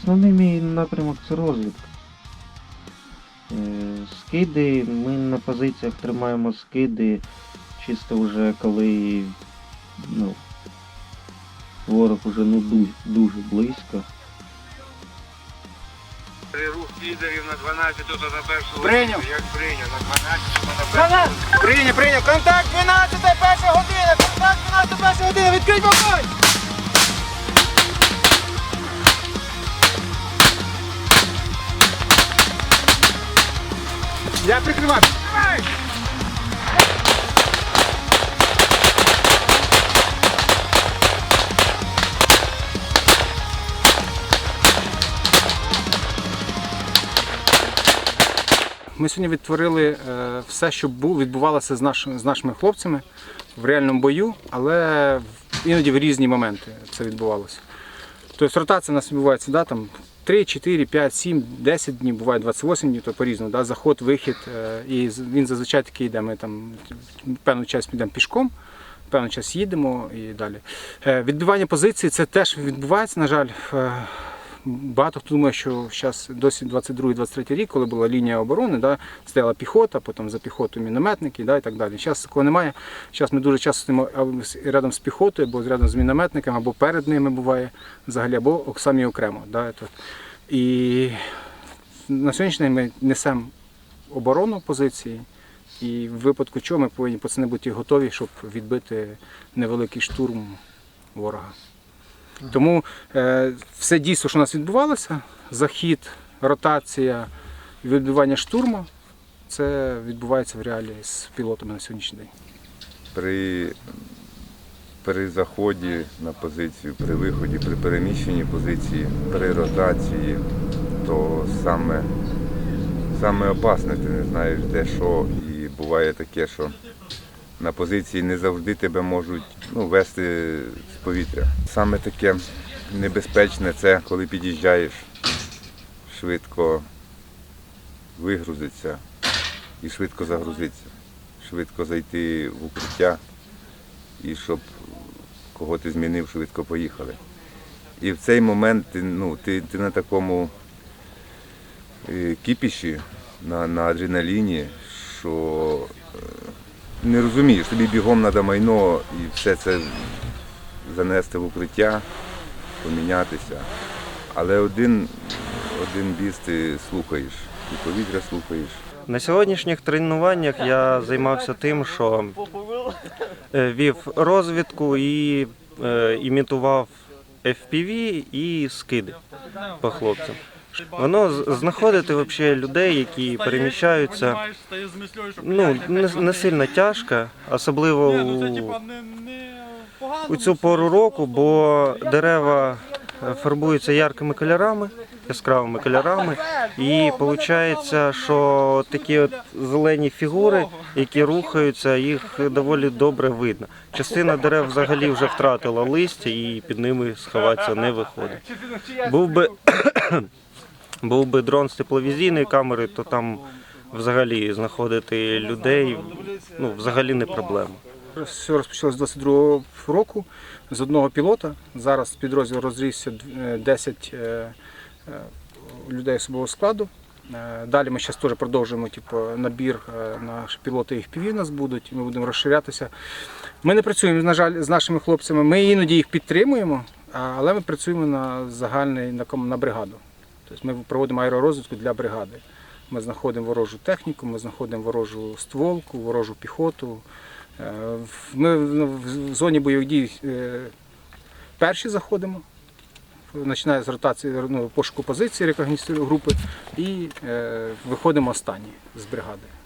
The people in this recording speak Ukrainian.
Основний мій напрямок це розвідка. Е, Скиди, ми на позиціях тримаємо скиди чисто вже коли ну, ворог уже ну, дуже, дуже близько. Рух лідерів на 12 тут на першу Прийняв. Як прийняв, на 12 тут на першу! Прийняв, прийняв. Контакт 12, перша година! Контакт 12, перша година! Відкрить вогонь! Я прикриваю. Давай! Ми сьогодні відтворили е, все, що відбувалося з, наш, з нашими хлопцями в реальному бою, але іноді в різні моменти це відбувалося. Тобто ротація у нас відбувається да, там, 3, 4, 5, 7, 10 днів, буває 28 днів, то по-різному. Да, заход, вихід. е, І він зазвичай такий йде. Ми там певну час підемо пішком, певну час їдемо і далі. Е, Відбивання позиції це теж відбувається, на жаль. Багато хто думає, що зараз досі 22-23 рік, коли була лінія оборони, да, стояла піхота, потім за піхотою мінометники да, і так далі. Зараз такого немає. Зараз ми дуже часто стоїмо рядом з піхотою, або рядом з мінометниками, або перед ними буває взагалі, або самі окремо. Да. І на сьогоднішній день ми несемо оборону позиції, і в випадку чого ми повинні пацани бути готові, щоб відбити невеликий штурм ворога. Тому е, все дійство, що у нас відбувалося, захід, ротація, відбивання штурму, це відбувається в реалії з пілотами на сьогоднішній день. при, при заході на позицію, при виході, при переміщенні позиції, при ротації, то саме, саме опасне, ти не знаєш де що. І буває таке, що на позиції не завжди тебе можуть ну, вести з повітря. Саме таке небезпечне це коли під'їжджаєш, швидко вигрузиться і швидко загрузиться швидко зайти в укриття і щоб кого ти змінив, швидко поїхали. І в цей момент ну, ти, ти на такому е, кіпіші, на, на адреналіні, що е, не розумієш, тобі бігом треба майно і все це занести в укриття, помінятися. Але один, один біс ти слухаєш, і повітря слухаєш. На сьогоднішніх тренуваннях я займався тим, що е, вів розвідку і е, імітував FPV і скиди по хлопцям. Воно знаходити вообще людей, які переміщаються, ну не, не сильно тяжко, особливо у, у цю пору року, бо дерева е, фарбуються яркими кольорами, яскравими кольорами, і виходить, що такі от зелені фігури, які рухаються, їх доволі добре видно. Частина дерев взагалі вже втратила листя і під ними сховатися не виходить. Був би, був би дрон з тепловізійної камери, то там взагалі знаходити людей ну, взагалі не проблема. Все розпочалося з 22 року з одного пілота. Зараз підрозділ розрісся е, 10 е, е, людей особового складу. Е, Далі ми зараз теж продовжуємо типу, набір е, на пілоти їх піві нас будуть, ми будемо розширятися. Ми не працюємо, на жаль, з нашими хлопцями. Ми іноді їх підтримуємо, але ми працюємо на загальний на, на бригаду. Тобто ми проводимо аеророзвідку для бригади. Ми знаходимо ворожу техніку, ми знаходимо ворожу стволку, ворожу піхоту. Е, Ми в зоні бойових дій е, перші заходимо, починає з ротації ну, пошуку позиції, рекогністу групи, і е, виходимо останні з бригади.